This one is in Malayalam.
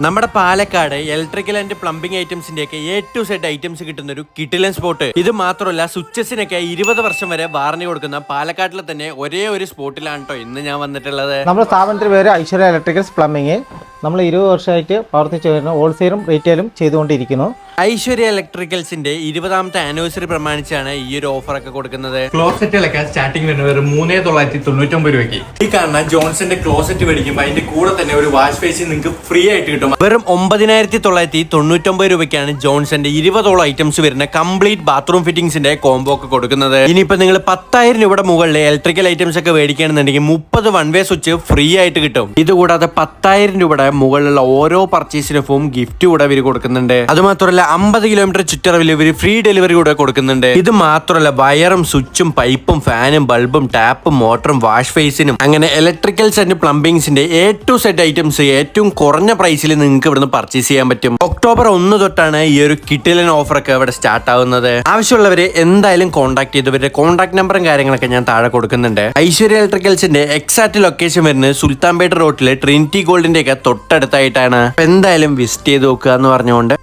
നമ്മുടെ പാലക്കാട് ഇലക്ട്രിക്കൽ ആൻഡ് പ്ലംബിംഗ് ഐറ്റംസിന്റെ ഒക്കെ എ ടു സെഡ് ഐറ്റംസ് കിട്ടുന്ന ഒരു കിട്ടിലൻ സ്പോട്ട് ഇത് മാത്രമല്ല സ്വിച്ചസിനൊക്കെ ഇരുപത് വർഷം വരെ വാറണ്ടി കൊടുക്കുന്ന പാലക്കാട്ടിലെ തന്നെ ഒരേ ഒരു സ്പോട്ടിലാണ് കേട്ടോ ഇന്ന് ഞാൻ വന്നിട്ടുള്ളത്. നമ്മുടെ സ്ഥാപനത്തിന്റെ പേര് ഐശ്വര്യ ഇലക്ട്രിക്കൽസ് പ്ലംബിങ് നമ്മൾ ഇരുപത് വർഷമായിട്ട് പ്രവർത്തിച്ചു വരുന്ന ഹോൾസെയിലും റീറ്റെയിലും ചെയ്തുകൊണ്ടിരിക്കുന്നു. ഐശ്വര്യ ഇലക്ട്രിക്കൽസിന്റെ ഇരുപതാമത്തെ ആനിവേഴ്സറി പ്രമാണിച്ചാണ് ഈ ഒരു ഓഫർ ഒക്കെ കൊടുക്കുന്നത്. ക്ലോസറ്റുകളൊക്കെ സ്റ്റാർട്ടിംഗ് വരുന്നത് ഒരു മൂന്നേ തൊള്ളായിരത്തി തൊണ്ണൂറ്റൊമ്പത് രൂപയ്ക്ക്. ഈ കാണുന്ന ജോൺസന്റെ ക്ലോസെറ്റ് മേടിക്കുമ്പോൾ അതിന്റെ കൂടെ തന്നെ ഒരു വാഷ് ബേസിൻ നിങ്ങൾക്ക് ഫ്രീ ആയിട്ട് കിട്ടും. വെറും ഒമ്പതിനായിരത്തി തൊള്ളായിരത്തി തൊണ്ണൂറ്റൊമ്പത് രൂപയ്ക്കാണ് ജോൺസന്റെ ഇരുപതോളം ഐറ്റംസ് വരുന്ന കംപ്ലീറ്റ് ബാത്റൂം ഫിറ്റിംഗ്സിന്റെ കോംബോ ഒക്കെ കൊടുക്കുന്നത്. ഇനിയിപ്പോ നിങ്ങൾ പത്തായിരം രൂപയുടെ മുകളിൽ ഇലക്ട്രിക്കൽ ഐറ്റംസ് ഒക്കെ മേടിക്കുകയാണെന്നുണ്ടെങ്കിൽ മുപ്പത് വൺ വേ സ്വിച്ച് ഫ്രീ ആയിട്ട് കിട്ടും. ഇതുകൂടാതെ പത്തായിരം രൂപയുടെ മുകളിലുള്ള ഓരോ പർച്ചേസിനും ഗിഫ്റ്റ് കൂടെ ഇവർ കൊടുക്കുന്നുണ്ട്. അത് മാത്രമല്ല അമ്പത് കിലോമീറ്റർ ചുറ്റളവിൽ ഇവർ ഫ്രീ ഡെലിവറി കൂടെ കൊടുക്കുന്നുണ്ട്. ഇത് മാത്രമല്ല വയറും സ്വിച്ചും പൈപ്പും ഫാനും ബൾബും ടാപ്പും മോട്ടറും വാഷ് ഫേസിനും അങ്ങനെ ഇലക്ട്രിക്കൽസ് ആൻഡ് പ്ലംബിങ്സിന്റെ എ ടു സെറ്റ് ഐറ്റംസ് ഏറ്റവും കുറഞ്ഞ പ്രൈസിൽ നിങ്ങൾക്ക് ഇവിടുന്ന് പർച്ചേസ് ചെയ്യാൻ പറ്റും. ഒക്ടോബർ ഒന്ന് തൊട്ടാണ് ഈ ഒരു കിട്ടിലൻ ഓഫർ ഒക്കെ ഇവിടെ സ്റ്റാർട്ട് ആവുന്നത്. ആവശ്യമുള്ളവരെ എന്തായാലും കോൺടാക്ട് ചെയ്ത് ഇവരുടെ കോൺടാക്ട് നമ്പറും കാര്യങ്ങളൊക്കെ ഞാൻ താഴെ കൊടുക്കുന്നുണ്ട്. ഐശ്വര്യ ഇലക്ട്രിക്കൽസിന്റെ എക്സാക്ട് ലൊക്കേഷൻ വരുന്നത് സുൽത്താൻപേട്ട് റോഡിലെ ട്രിനിറ്റി ഗോൾഡിന്റെ ഒക്കെ തൊട്ടടുത്തായിട്ടാണ്. എന്തായാലും വിസിറ്റ് ചെയ്ത് നോക്കുക എന്ന് പറഞ്ഞുകൊണ്ട്